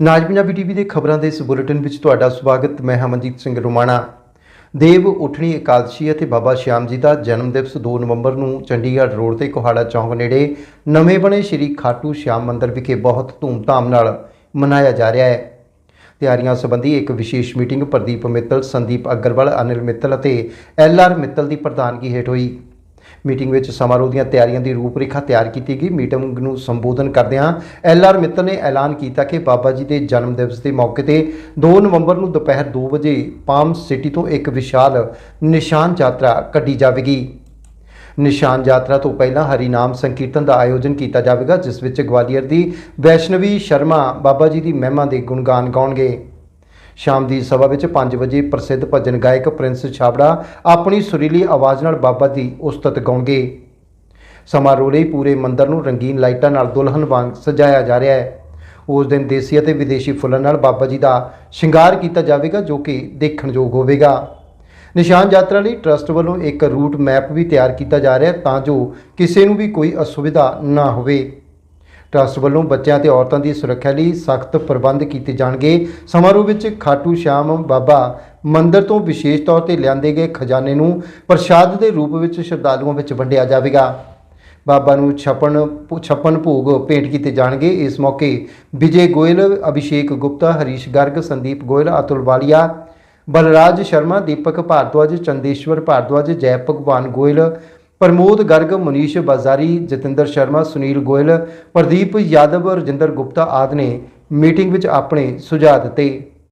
ਨਾਜ Punjabi TV ਦੇ ਖਬਰਾਂ ਦੇ ਇਸ ਬੁਲੇਟਿਨ ਵਿੱਚ ਤੁਹਾਡਾ ਸਵਾਗਤ। ਮੈਂ ਹਮਨਜੀਤ ਸਿੰਘ ਰੋਮਾਣਾ। ਦੇਵ ਉਠਣੀ ਇਕਾਦਸ਼ੀ ਅਤੇ ਬਾਬਾ ਸ਼ਿਆਮ ਜੀ ਦਾ ਜਨਮ ਦਿਵਸ 2 ਨਵੰਬਰ ਨੂੰ ਚੰਡੀਗੜ੍ਹ ਰੋਡ ਤੇ ਕੋਹਾੜਾ ਚੌਂਕ ਨੇੜੇ ਨਵੇਂ ਬਣੇ ਸ੍ਰੀ ਖਾਟੂ ਸ਼ਿਆਮ ਮੰਦਿਰ ਵਿਖੇ ਬਹੁਤ ਧੂਮਧਾਮ ਨਾਲ ਮਨਾਇਆ ਜਾ ਰਿਹਾ ਹੈ। ਤਿਆਰੀਆਂ ਸੰਬੰਧੀ ਇੱਕ ਵਿਸ਼ੇਸ਼ ਮੀਟਿੰਗ ਪ੍ਰਦੀਪ ਮਿੱਤਲ, ਸੰਦੀਪ ਅਗਰਵਾਲ, ਅਨਿਲ ਮਿੱਤਲ ਅਤੇ ਐਲ ਆਰ ਮਿੱਤਲ ਦੀ ਪ੍ਰਧਾਨਗੀ ਹੇਠ ਹੋਈ। ਮੀਟਿੰਗ ਵਿੱਚ ਸਮਾਰੋਹ ਦੀਆਂ ਤਿਆਰੀਆਂ ਦੀ ਰੂਪਰੇਖਾ ਤਿਆਰ ਕੀਤੀ ਗਈ। ਮੀਟਿੰਗ ਨੂੰ ਸੰਬੋਧਨ ਕਰਦਿਆਂ ਐਲ ਆਰ ਮਿੱਤਲ ਨੇ ਐਲਾਨ ਕੀਤਾ ਕਿ ਬਾਬਾ ਜੀ ਦੇ ਜਨਮ ਦਿਵਸ ਦੇ ਮੌਕੇ ਤੇ 2 ਨਵੰਬਰ ਨੂੰ ਦੁਪਹਿਰ 2 ਵਜੇ ਪਾਮ ਸਿਟੀ ਤੋਂ ਇੱਕ ਵਿਸ਼ਾਲ ਨਿਸ਼ਾਨ ਯਾਤਰਾ ਕੱਢੀ ਜਾਵੇਗੀ। ਨਿਸ਼ਾਨ ਯਾਤਰਾ ਤੋਂ ਪਹਿਲਾਂ ਹਰੀ ਨਾਮ ਸੰਕੀਰਤਨ ਦਾ ਆਯੋਜਨ ਕੀਤਾ ਜਾਵੇਗਾ, ਜਿਸ ਵਿੱਚ ਗਵਾਲੀਅਰ ਦੀ ਵੈਸ਼ਨਵੀ ਸ਼ਰਮਾ ਬਾਬਾ ਜੀ ਦੀ ਮਹਿਮਾ ਦੇ ਗੁਣਗਾਨ ਗਾਉਣਗੇ। ਸ਼ਾਮ ਦੀ ਸਭਾ ਵਿੱਚ 5 ਵਜੇ ਪ੍ਰਸਿੱਧ ਭਜਨ ਗਾਇਕ ਪ੍ਰਿੰਸ ਛਾਬੜਾ ਆਪਣੀ ਸੁਰੀਲੀ ਆਵਾਜ਼ ਨਾਲ ਬਾਬਾ ਦੀ ਉਸਤਤ ਗਾਉਣਗੇ। ਸਮਾਰੋਹ ਲਈ ਪੂਰੇ ਮੰਦਰ ਨੂੰ ਰੰਗੀਨ ਲਾਈਟਾਂ ਨਾਲ ਦੁਲਹਨ ਵਾਂਗ ਸਜਾਇਆ ਜਾ ਰਿਹਾ ਹੈ। ਉਸ ਦਿਨ ਦੇਸੀ ਅਤੇ ਵਿਦੇਸ਼ੀ ਫੁੱਲਾਂ ਨਾਲ ਬਾਬਾ ਜੀ ਦਾ ਸ਼ਿੰਗਾਰ ਕੀਤਾ ਜਾਵੇਗਾ, ਜੋ ਕਿ ਦੇਖਣਯੋਗ ਹੋਵੇਗਾ। ਨਿਸ਼ਾਨ ਯਾਤਰਾ ਲਈ ਟਰਸਟ ਵੱਲੋਂ ਇੱਕ ਰੂਟ ਮੈਪ ਵੀ ਤਿਆਰ ਕੀਤਾ ਜਾ ਰਿਹਾ ਤਾਂ ਜੋ ਕਿਸੇ ਨੂੰ ਵੀ ਕੋਈ ਅਸੁਵਿਧਾ ਨਾ ਹੋਵੇ। ਟਰਸਟ ਵੱਲੋਂ ਬੱਚਿਆਂ ਤੇ ਔਰਤਾਂ ਦੀ ਸੁਰੱਖਿਆ ਲਈ ਸਖਤ ਪ੍ਰਬੰਧ ਕੀਤੇ ਜਾਣਗੇ। ਸਮਾਰੋਹ ਵਿੱਚ ਖਾਟੂ ਸ਼ਾਮ ਬਾਬਾ ਮੰਦਰ ਤੋਂ ਵਿਸ਼ੇਸ਼ ਤੌਰ ਤੇ ਲਿਆਂਦੇ ਗਏ ਖਜ਼ਾਨੇ ਨੂੰ ਪ੍ਰਸ਼ਾਦ ਦੇ ਰੂਪ ਵਿੱਚ ਸ਼ਰਧਾਲੂਆਂ ਵਿੱਚ ਵੰਡਿਆ ਜਾਵੇਗਾ। ਬਾਬਾ ਨੂੰ ਛਪਣ ਛਪਨ ਭੋਗ ਭੇਂਟ ਕੀਤੇ ਜਾਣਗੇ। ਇਸ ਮੌਕੇ ਵਿਜੇ ਗੋਇਲ, ਅਭਿਸ਼ੇਕ ਗੁਪਤਾ, ਹਰੀਸ਼ ਗਰਗ, ਸੰਦੀਪ ਗੋਇਲ, ਅਤੁਲ ਵਾਲੀਆ, ਬਲਰਾਜ ਸ਼ਰਮਾ, ਦੀਪਕ ਭਾਰਦਵਾਜ, ਚੰਦੇਸ਼ਵਰ ਭਾਰਦਵਾਜ, ਜੈ ਭਗਵਾਨ ਗੋਇਲ ਪ੍ਰਮੋਦ ਗਰਗ, ਮਨੀਸ਼ ਬਾਜ਼ਾਰੀ, ਜਤਿੰਦਰ ਸ਼ਰਮਾ, ਸੁਨੀਲ ਗੋਇਲ, ਪ੍ਰਦੀਪ ਯਾਦਵ, ਰਜਿੰਦਰ ਗੁਪਤਾ ਆਦਿ ਨੇ ਮੀਟਿੰਗ ਵਿੱਚ ਆਪਣੇ ਸੁਝਾਅ ਦਿੱਤੇ।